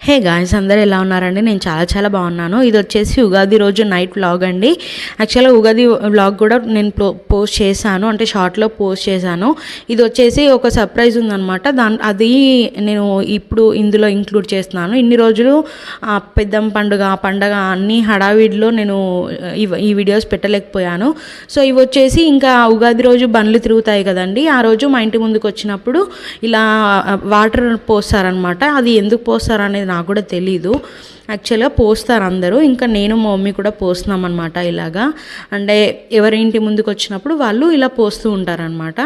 Hey guys అందరు ఎలా ఉన్నారండి? నేను చాలా చాలా బాగున్నాను. ఇది వచ్చేసి ఉగాది రోజు నైట్ వ్లాగ్ అండి. యాక్చువల్గా ఉగాది వ్లాగ్ కూడా నేను పో- పోస్ట్ చేశాను. అంటే షార్ట్లో పోస్ట్ చేశాను. ఇది వచ్చేసి ఒక సర్ప్రైజ్ ఉందనమాట దాని అది నేను ఇప్పుడు ఇందులో ఇంక్లూడ్ చేస్తున్నాను. ఇన్ని రోజులు ఆ పెద్దమ్మ పండుగ ఆ పండుగ అన్ని హడావిడిలో నేను ఈ వీడియోస్ పెట్టలేకపోయాను. సో ఇవి వచ్చేసి ఇంకా ఉగాది రోజు బండ్లు తిరుగుతాయి కదండి. ఆ రోజు మా ఇంటి ముందుకు వచ్చినప్పుడు ఇలా వాటర్ పోస్తారనమాట అది ఎందుకు పోస్తారు అనేది నాకు కూడా తెలీదు. యాక్చువల్గా పోస్తారు అందరూ. ఇంకా నేను మా మమ్మీ కూడా పోస్తున్నాం అనమాట ఇలాగా. అంటే eh, ఎవరి ఇంటి ముందుకు వచ్చినప్పుడు వాళ్ళు ఇలా పోస్తూ ఉంటారనమాట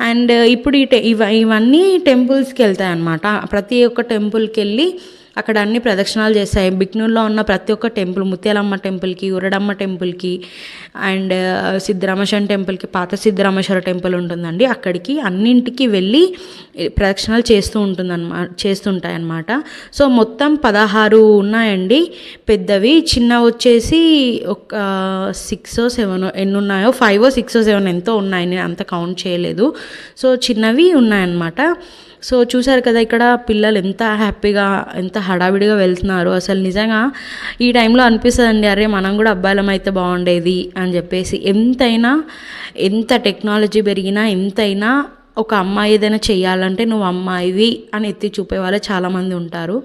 అండ్ eh, ఇప్పుడు ఈ ఇవ ఇవన్నీ టెంపుల్స్కి వెళ్తాయి అనమాట ప్రతి ఒక్క టెంపుల్కి వెళ్ళి అక్కడ అన్ని ప్రదక్షిణాలు చేస్తాయి బిక్నూర్లో ఉన్న ప్రతి ఒక్క టెంపుల్ ముత్యాలమ్మ టెంపుల్కి ఉరడమ్మ టెంపుల్కి అండ్ సిద్ధరామేశ్వరం టెంపుల్కి పాత సిద్ధరామేశ్వర టెంపుల్ ఉంటుందండి. అక్కడికి అన్నింటికి వెళ్ళి ప్రదక్షిణాలు చేస్తూ ఉంటుందన్నమా చేస్తుంటాయి అన్నమాట సో మొత్తం పదహారు ఉన్నాయండి. పెద్దవి చిన్న వచ్చేసి ఒక సిక్స్ సెవెన్ ఎన్ని ఉన్నాయో ఫైవ్ సిక్స్ సెవెన్ ఎంతో ఉన్నాయి. నేను అంత కౌంట్ చేయలేదు. సో చిన్నవి ఉన్నాయన్నమాట. సో చూశారు కదా ఇక్కడ పిల్లలు ఎంత హ్యాపీగా ఎంత హడావిడిగా వెళ్తున్నారు. అసలు నిజంగా ఈ టైంలో అనిపిస్తుందండి అరే మనం కూడా అబ్బాయిలం అయితే బాగుండేది అని చెప్పేసి. ఎంతైనా ఎంత టెక్నాలజీ పెరిగినా ఎంతైనా ఒక అమ్మాయి ఏదైనా చేయాలంటే నువ్వు అమ్మాయివి అని ఎత్తి చూపే వాళ్ళు చాలామంది ఉంటారు.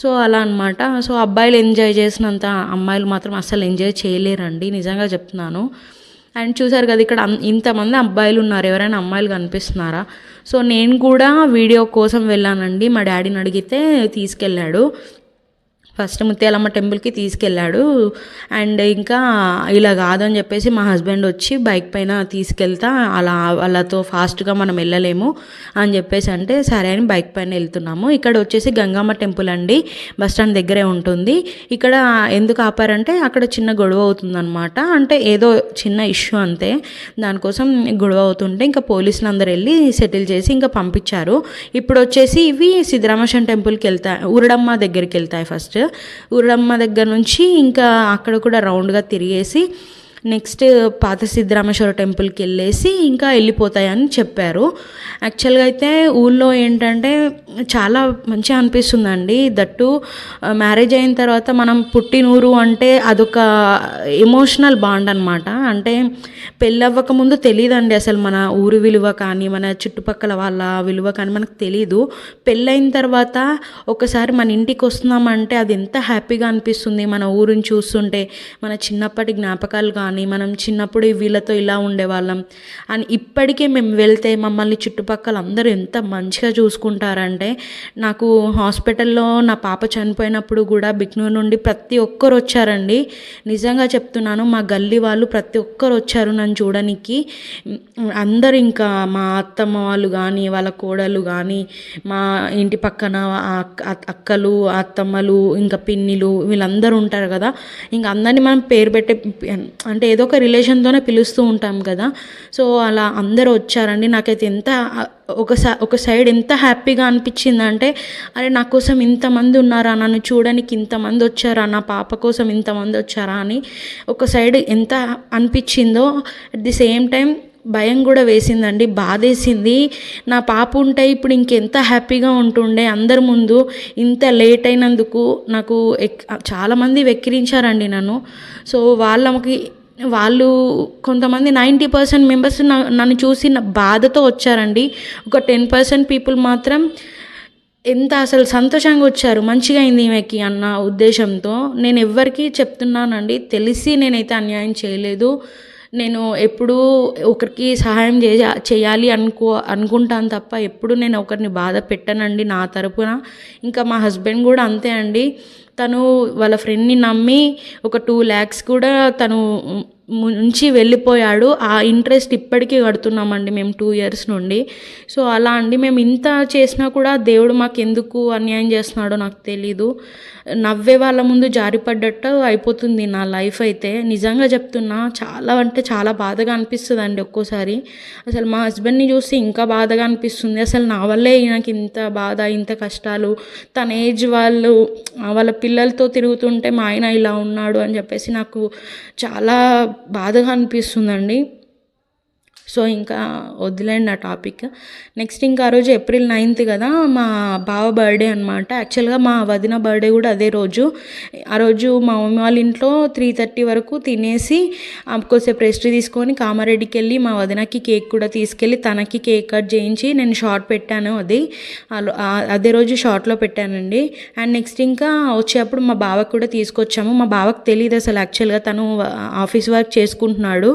సో అలా అనమాట సో అబ్బాయిలు ఎంజాయ్ చేసినంత అమ్మాయిలు మాత్రం అస్సలు ఎంజాయ్ చేయలేరండి నిజంగా చెప్తున్నాను. అండ్ చూసారు కదా ఇక్కడ ఇంతమంది అబ్బాయిలు ఉన్నారు ఎవరైనా అమ్మాయిలు కనిపిస్తున్నారా? సో నేను కూడా వీడియో కోసం వెళ్ళానండి. మా డాడీని అడిగితే తీసుకెళ్ళాడు. ఫస్ట్ ముత్యాలమ్మ టెంపుల్కి తీసుకెళ్ళాడు. అండ్ ఇంకా ఇలా కాదని చెప్పేసి మా హస్బెండ్ వచ్చి బైక్ పైన తీసుకెళ్తా అలా వాళ్ళతో ఫాస్ట్గా మనం వెళ్ళలేము అని చెప్పేసి అంటే సరే అని బైక్ పైన వెళ్తున్నాము. ఇక్కడ వచ్చేసి గంగమ్మ టెంపుల్ అండి బస్ స్టాండ్ దగ్గరే ఉంటుంది. ఇక్కడ ఎందుకు ఆపారంటే అక్కడ చిన్న గొడవ అవుతుందన్నమాట. అంటే ఏదో చిన్న ఇష్యూ అంతే. దానికోసం గొడవ అవుతుంటే ఇంకా పోలీసులు అందరు వెళ్ళి సెటిల్ చేసి ఇంకా పంపించారు. ఇప్పుడు వచ్చేసి ఇవి సిద్ధరామేశ్వరం టెంపుల్కి వెళ్తాయి ఊరడమ్మ దగ్గరికి వెళ్తాయి ఫస్ట్. ఊరమ్మ దగ్గర నుంచి ఇంకా అక్కడ కూడా రౌండ్గా తిరిగేసి నెక్స్ట్ పాత సిద్ధరామేశ్వర టెంపుల్కి వెళ్ళేసి ఇంకా వెళ్ళిపోతాయని చెప్పారు. యాక్చువల్గా అయితే ఊళ్ళో ఏంటంటే చాలా మంచిగా అనిపిస్తుందండి. దట్టు మ్యారేజ్ అయిన తర్వాత మనం పుట్టినూరు అంటే అదొక ఎమోషనల్ బాండ్ అనమాట అంటే పెళ్ళవ్వక ముందు తెలియదండి అసలు మన ఊరి విలువ కానీ మన చుట్టుపక్కల వాళ్ళ విలువ కానీ మనకు తెలీదు. పెళ్ళైన తర్వాత ఒకసారి మన ఇంటికి వస్తున్నామంటే అది ఎంత హ్యాపీగా అనిపిస్తుంది. మన ఊరిని చూస్తుంటే మన చిన్నప్పటి జ్ఞాపకాలు కానీ మనం చిన్నప్పుడు వీళ్ళతో ఇలా ఉండేవాళ్ళం. అని ఇప్పటికే మేము వెళ్తే మమ్మల్ని చుట్టుపక్కల అందరూ ఎంత మంచిగా చూసుకుంటారంటే నాకు హాస్పిటల్లో నా పాప చనిపోయినప్పుడు కూడా బిక్నూర్ నుండి ప్రతి ఒక్కరు వచ్చారండి. నిజంగా చెప్తున్నాను మా గల్లీ వాళ్ళు ప్రతి ఒక్కరు వచ్చారు. నన్ను చూడడానికి అందరు ఇంకా మా అత్తమ్మ వాళ్ళు కానీ వాళ్ళ కోడలు కానీ మా ఇంటి పక్కన అక్కలు అత్తమ్మలు ఇంకా పిన్నిలు వీళ్ళందరూ ఉంటారు కదా. ఇంకా అందరినీ మనం పేరు పెట్టే అంటే ఏదో ఒక రిలేషన్తోనే పిలుస్తూ ఉంటాం కదా. సో అలా అందరూ వచ్చారండి. నాకైతే ఎంత ఒక ఒక సైడ్ ఎంత హ్యాపీగా అనిపించిందంటే అరే నా కోసం ఇంతమంది ఉన్నారా? నన్ను చూడడానికి ఇంతమంది వచ్చారా? నా పాప కోసం ఇంతమంది వచ్చారా? అని ఒక సైడ్ ఎంత అనిపించిందో అట్ ది సేమ్ టైం భయం కూడా వేసిందండి బాధేసింది. నా పాప ఉంటే ఇప్పుడు ఇంకెంత హ్యాపీగా ఉంటుండే? అందరి ముందు ఇంత లేట్ అయినందుకు నాకు ఎక్ చాలామంది వెక్కిరించారండి నన్ను. సో వాళ్ళకి వాళ్ళు కొంతమంది నైంటీ పర్సెంట్ మెంబర్స్ నన్ను చూసి నా బాధతో వచ్చారండి. ఒక టెన్ పర్సెంట్ పీపుల్ మాత్రం ఎంత అసలు సంతోషంగా వచ్చారు మంచిగా అయింది ఈమెకి అన్న ఉద్దేశంతో. నేను ఎవ్వరికీ చెప్తున్నానండి తెలిసి నేనైతే అన్యాయం చేయలేదు. నేను ఎప్పుడూ ఒకరికి సహాయం చేయ చేయాలి అనుకో అనుకుంటాను తప్ప ఎప్పుడు నేను ఒకరిని బాధ పెట్టనండి నా తరపున. ఇంకా మా హస్బెండ్ కూడా అంతే అండి. తను వాళ్ళ ఫ్రెండ్ని నమ్మి ఒక టూ ల్యాక్స్ కూడా తను నుంచి వెళ్ళిపోయాడు. ఆ ఇంట్రెస్ట్ ఇప్పటికీ కడుతున్నామండి మేము టూ ఇయర్స్ నుండి. సో అలా అండి. మేము ఇంత చేసినా కూడా దేవుడు మాకు ఎందుకు అన్యాయం చేస్తున్నాడో నాకు తెలీదు. నవ్వే వాళ్ళ ముందు జారిపడ్డట్టు అయిపోతుంది నా లైఫ్ అయితే. నిజంగా చెప్తున్నా చాలా అంటే చాలా బాధగా అనిపిస్తుంది అండి ఒక్కోసారి. అసలు మా హస్బెండ్ని చూసి ఇంకా బాధగా అనిపిస్తుంది. అసలు నా వల్లే నాకు ఇంత బాధ ఇంత కష్టాలు. తన ఏజ్ వాళ్ళు వాళ్ళ పిల్లలతో తిరుగుతుంటే మా ఆయన ఇలా ఉన్నాడు అని చెప్పేసి నాకు చాలా బాధగా అనిపిస్తుందండి. సో ఇంకా వదిలేండి ఆ టాపిక్. నెక్స్ట్ ఇంకా ఆ రోజు ఏప్రిల్ నైన్త్ కదా మా బావ బర్త్డే అనమాట యాక్చువల్గా మా వదిన బర్త్డే కూడా అదే రోజు. ఆ రోజు మా మమ్మీ వాళ్ళ ఇంట్లో త్రీ థర్టీ వరకు తినేసి కొద్దిసేపు రెస్ట్ తీసుకొని కామారెడ్డికి వెళ్ళి మా వదినకి కేక్ కూడా తీసుకెళ్ళి తనకి కేక్ కట్ చేయించి నేను షార్ట్ పెట్టాను అది. అదే రోజు షార్ట్లో పెట్టానండి. అండ్ నెక్స్ట్ ఇంకా వచ్చేటప్పుడు మా బావకు కూడా తీసుకొచ్చాము. మా బావకు తెలియదు అసలు యాక్చువల్గా తను ఆఫీస్ వర్క్ చేసుకుంటున్నాడు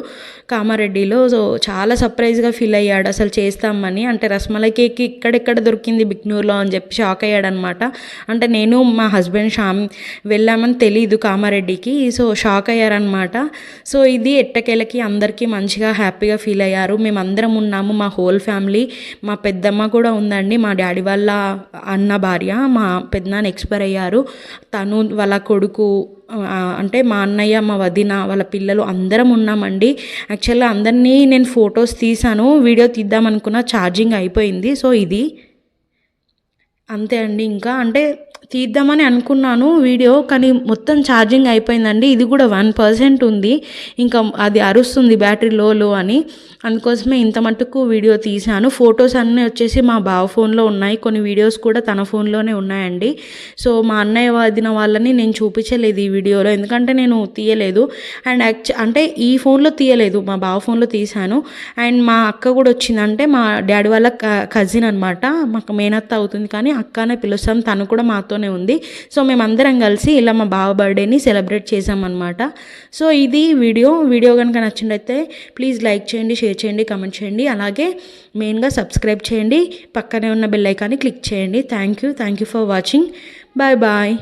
కామారెడ్డిలో. సో చాలా సర్ప్రైజ్గా ఫీల్ అయ్యాడు. అసలు చేస్తామని. అంటే రస్మలై కేక్ ఇక్కడెక్కడ దొరికింది బిగ్నూర్లో అని చెప్పి షాక్ అయ్యాడనమాట. అంటే నేను మా హస్బెండ్ షామ్ వెళ్ళామని తెలీదు కామారెడ్డికి. సో షాక్ అయ్యారనమాట. సో ఇది ఎట్టకేలకి అందరికీ మంచిగా హ్యాపీగా ఫీల్ అయ్యారు. మేమందరం ఉన్నాము మా హోల్ ఫ్యామిలీ మా పెద్దమ్మ కూడా ఉందండి. మా డాడీ వాళ్ళ అన్న భార్య మా పెద్దనాన్న ఎక్స్పైర్ అయ్యారు. తను వాళ్ళ కొడుకు అంటే మా అన్నయ్య మా వదిన వాళ్ళ పిల్లలు అందరం ఉన్నామండి. యాక్చువల్గా అందరినీ నేను ఫొటోస్ తీసాను వీడియో తీద్దామనుకున్న ఛార్జింగ్ అయిపోయింది. సో ఇది అంతే అండి. ఇంకా అంటే తీద్దామని అనుకున్నాను వీడియో కానీ మొత్తం ఛార్జింగ్ అయిపోయిందండి. ఇది కూడా వన్ పర్సెంట్ ఉంది. ఇంకా అది అరుస్తుంది బ్యాటరీ లో లో అని. అందుకోసమే ఇంత మట్టుకు వీడియో తీశాను. ఫొటోస్ అన్నీ వచ్చేసి మా బావ ఫోన్లో ఉన్నాయి. కొన్ని వీడియోస్ కూడా తన ఫోన్లోనే ఉన్నాయండి. సో మా అన్నయ్య వదిన వాళ్ళని నేను చూపించలేదు ఈ వీడియోలో. ఎందుకంటే నేను తీయలేదు. అండ్ యాక్చు అంటే ఈ ఫోన్లో తీయలేదు. మా బావ ఫోన్లో తీశాను. అండ్ మా అక్క కూడా వచ్చిందంటే మా డాడీ వాళ్ళ కజిన్ అనమాట మాకు మేనత్త అవుతుంది కానీ అక్కనే పిలుస్తాం. తను కూడా మాతో మాతోనే ఉంది. సో మేమందరం కలిసి ఇలా మా బావ బర్త్డేని సెలబ్రేట్ చేసామన్నమాట సో ఇది వీడియో. వీడియో కనుక నచ్చినట్టయితే ప్లీజ్ లైక్ చేయండి షేర్ చేయండి కమెంట్ చేయండి. అలాగే మెయిన్గా సబ్స్క్రైబ్ చేయండి. పక్కనే ఉన్న బెల్ ఐకాన్ని క్లిక్ చేయండి. Thank you. Thank you for watching. Bye bye.